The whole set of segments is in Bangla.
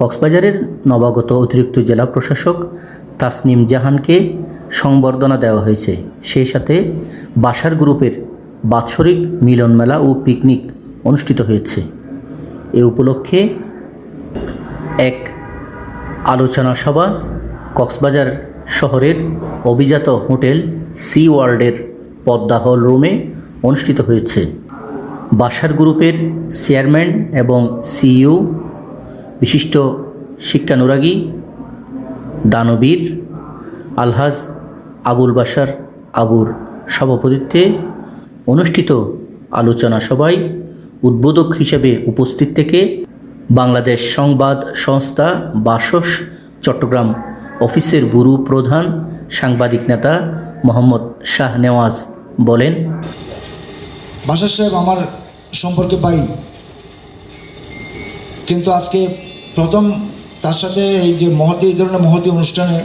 কক্সবাজারের নবাগত অতিরিক্ত জেলা প্রশাসক তাসনিম জাহানকে সংবর্ধনা দেওয়া হয়েছে। সেই সাথে বাসার গ্রুপের বাৎসরিক মিলন মেলা ও পিকনিক অনুষ্ঠিত হয়েছে। এ উপলক্ষে এক আলোচনা সভা কক্সবাজার শহরের অভিজাত হোটেল সি ওয়ার্ল্ডের পদ্মা হল রুমে অনুষ্ঠিত হয়েছে। বাসার গ্রুপের চেয়ারম্যান এবং সিইও বিশিষ্ট শিক্ষানুরাগী দানবীর আলহাজ আবুল বাসার আবুর সভাপতিত্বে অনুষ্ঠিত আলোচনা সভায় উদ্বোধক হিসেবে উপস্থিত থেকে বাংলাদেশ সংবাদ সংস্থা বাসস চট্টগ্রাম অফিসের বুরু প্রধান সাংবাদিক নেতা মোহাম্মদ শাহ নেওয়াজ বলেন বাসার সাহেব আমার সম্পর্কে পাই, কিন্তু আজকে প্রথম তার সাথে এই যে মহতি, এই ধরনের মহতি অনুষ্ঠানে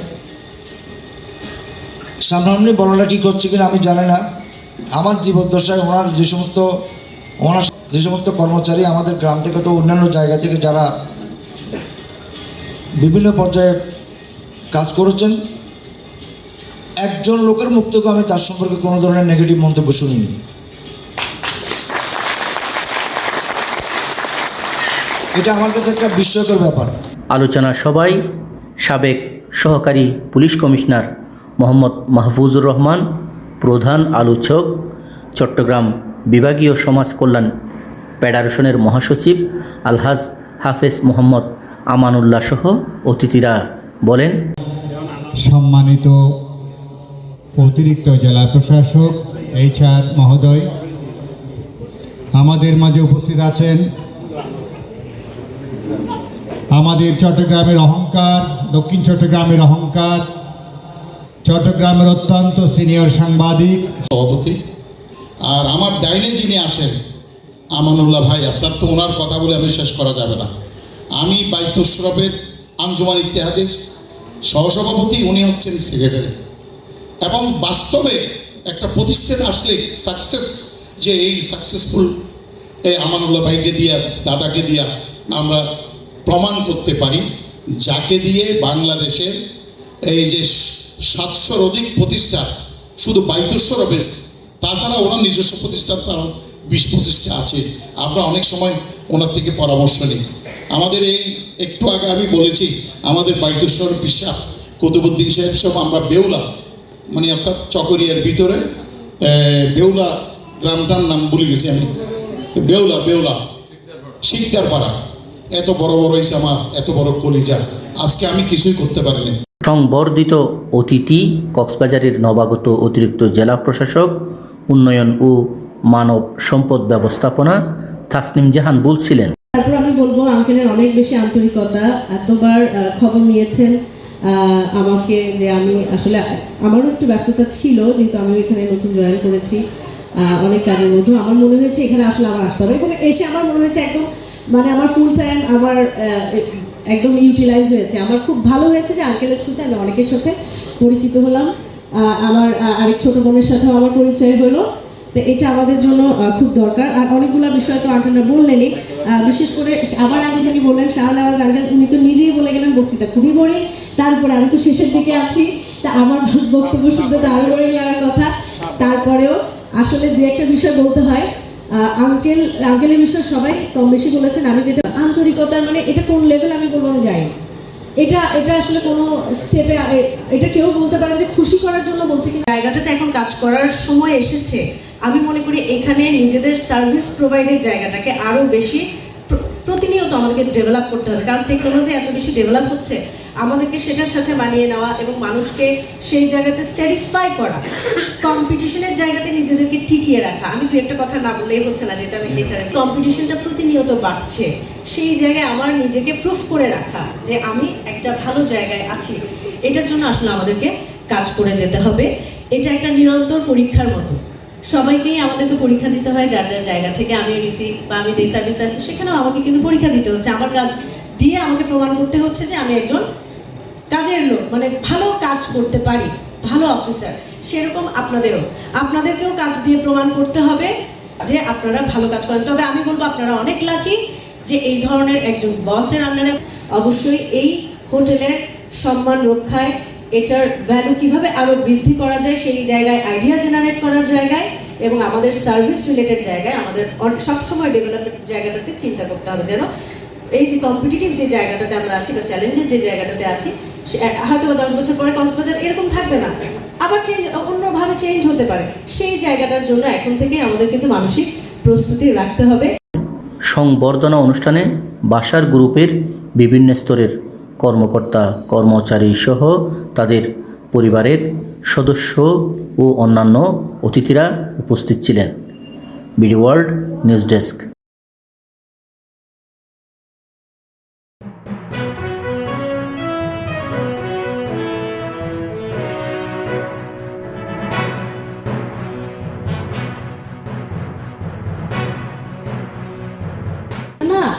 সামনাসামনি বলাটা ঠিক হচ্ছে কিনা আমি জানি না। আমার জীবদ্দশায় ওনার যে সমস্ত, ওনার যে সমস্ত কর্মচারী আমাদের গ্রাম থেকে তো অন্যান্য জায়গা থেকে যারা বিভিন্ন পর্যায়ে কাজ করেছেন, একজন লোকের মুখ আমি তার সম্পর্কে কোনো ধরনের নেগেটিভ মন্তব্য শুনিনি। এটা আমার কাছে একটা বিস্ময়কর ব্যাপার। আলোচনা সবাই সাবেক সহকারী পুলিশ কমিশনার মোহাম্মদ মাহফুজুর রহমান প্রধান আলোচক চট্টগ্রাম বিভাগীয় সমাজ কল্যাণ ফেডারেশনের মহাসচিব আলহাজ হাফেজ মোহাম্মদ আমানুল্লাহ সহ অতিথিরা বলেন সম্মানিত অতিরিক্ত জেলা প্রশাসক এইচআর মহোদয় আমাদের মাঝে উপস্থিত আছেন আমাদের চট্টগ্রামের অহংকার, দক্ষিণ চট্টগ্রামের অহংকার, চট্টগ্রামের অত্যন্ত সিনিয়র সাংবাদিক। সভাপতি, আর আমার ডাইনে যিনি আছেন, আমানুল্লাহ ভাই, আপনার তো ওনার কথা বলে আমি শেষ করা যাবে না। আমি বাইতুসরফের আঞ্জুমান ইতিহাদের সহসভাপতি, উনি হচ্ছেন সেক্রেটারি এবং বাস্তবে একটা প্রতিষ্ঠান আসলে সাকসেস যে এই সাকসেসফুল এই আমানুল্লাহ ভাইকে দিয়া, দাদাকে দিয়া আমরা প্রমাণ করতে পারি, যাকে দিয়ে বাংলাদেশের এই যে সাতশোর অধিক প্রতিষ্ঠান শুধু বাইতেশ্বর বেশ তাছাড়া ওনার নিজস্ব প্রতিষ্ঠান তার বিশ পঁচিশটা আছে, আমরা অনেক সময় ওনার থেকে পরামর্শ নিই। আমাদের এই একটু আগে আমি বলেছি, আমাদের বাইতেশ্বর পিসা কুতুবুদ্দিন সাহেব সব আমরা বেউলা মানে আপনার চকরিয়ার ভিতরে বেউলা গ্রামটার নাম ভুলে গেছি আমি। বেউলা বেউলা শিকদার পাড়া এত বড় বড় ইসা মাছ এত বড় কলিজা আজকে আমি কিছুই করতে পারিনি। সংবর্ধিত অতিথি কক্সবাজারের নবাগত অতিরিক্ত জেলা প্রশাসক উন্নয়ন ও মানব সম্পদ ব্যবস্থাপনা তাসনিম জাহান বলছিলেন। তারপর আমি বলব আঙ্কেলের অনেক বেশি আন্তরিকতা এতবার খবর নিয়েছেন আমাকে যে আমি আসলে আমারও একটু ব্যস্ততা ছিল যেহেতু আমি এখানে নতুন জয়েন করেছি অনেক কাজের মধ্যে। আমার মনে হয়েছে এখানে আসলে আমার আসতে হবে। এবং এসে আমার মনে হয়েছে একদম মানে আমার ফুল টাইম আমার একদম ইউটিলাইজ হয়েছে। আমার খুব ভালো হয়েছে যে আঙ্কেলের থ্রুতে আমি অনেকের সাথে পরিচিত হলাম। আমার আরেক ছোট বোনের সাথেও আমার পরিচয় হলো। তো এটা আমাদের জন্য খুব দরকার। আর অনেকগুলো বিষয় তো আঙ্কেলরা বললেনই। বিশেষ করে আবার আগে যিনি বললেন, শাহনওয়াজ আঙ্কেল উনি তো নিজেই বলে গেলেন, বক্তৃতা খুবই বড়ি তারপরে আমি তো শেষের দিকে আছি। তা আমার বক্তব্য শুনতে তো আরও বড়ি লাগার কথা। তারপরেও আসলে দু একটা বিষয় বলতে হয়। আঙ্কেল আঙ্কেলের বিষয় সবাই কম বেশি বলেছেন, আমি যেটা আন্তরিকতার মানে এটা কোন লেভেল আমি বলব আমি যাই এটা এটা আসলে কোনো স্টেপে এটা কেউ বলতে পারেন যে খুশি করার জন্য বলছে কি জায়গাটাতে এখন কাজ করার সময় এসেছে। আমি মনে করি এখানে নিজেদের সার্ভিস প্রোভাইডের জায়গাটাকে আরও বেশি প্রতিনিয়ত আমাদেরকে ডেভেলপ করতে হবে। কারণ টেকনোলজি এত বেশি ডেভেলপ হচ্ছে আমাদেরকে সেটার সাথে মানিয়ে নেওয়া এবং মানুষকে সেই জায়গাতে স্যাটিসফাই করা। কম্পিটিশনের জায়গাতে নিজেদেরকে টিকিয়ে রাখা। আমি দু একটা কথা না বললেই হচ্ছে না, যেটা আমি এছাড়া কম্পিটিশনটা প্রতিনিয়ত বাড়ছে। সেই জায়গায় আমার নিজেকে প্রুফ করে রাখা যে আমি একটা ভালো জায়গায় আছি। এটার জন্য আসলে আমাদেরকে কাজ করে যেতে হবে। এটা একটা নিরন্তর পরীক্ষার মতো। সবাইকেই আমাদেরকে পরীক্ষা দিতে হয় যার যার জায়গা থেকে। আমি রিসিভ বা আমি যেই সার্ভিস আসছি সেখানেও আমাকে কিন্তু পরীক্ষা দিতে হচ্ছে। আমার কাজ দিয়ে আমাকে প্রমাণ করতে হচ্ছে যে আমি একজন কাজের লোক মানে ভালো কাজ করতে পারি, ভালো অফিসার সেরকম আপনাদেরও। আপনাদেরকেও কাজ দিয়ে প্রমাণ করতে হবে যে আপনারা ভালো কাজ করেন। তবে আমি বলব, আপনারা অনেক লাকি যে এই ধরনের একজন বসের আন্ডারে অবশ্যই এই হোটেলের সম্মান রক্ষায় এটার ভ্যালু কীভাবে আরও বৃদ্ধি করা যায়, সেই জায়গায় আইডিয়া জেনারেট করার জায়গায় এবং আমাদের সার্ভিস রিলেটেড জায়গায় আমাদের সবসময় ডেভেলপমেন্ট জায়গাটাতে চিন্তা করতে হবে যেন এই যে কম্পিটিটিভ যে জায়গাটাতে আমরা আছি বা চ্যালেঞ্জের যে জায়গাটাতে আছি হয়তো বা দশ বছর পরে কক্সবাজার এরকম থাকবে না। আবার চেঞ্জ অন্যভাবে চেঞ্জ হতে পারে। সেই জায়গাটার জন্য এখন থেকেই আমাদের কিন্তু মানসিক প্রস্তুতি রাখতে হবে। সংবর্ধনা অনুষ্ঠানে বাসার গ্রুপের বিভিন্ন স্তরের কর্মকর্তা, কর্মচারী সহ তাদের পরিবারের সদস্য ও অন্যান্য অতিথিরা উপস্থিত ছিলেন। BD World News desk.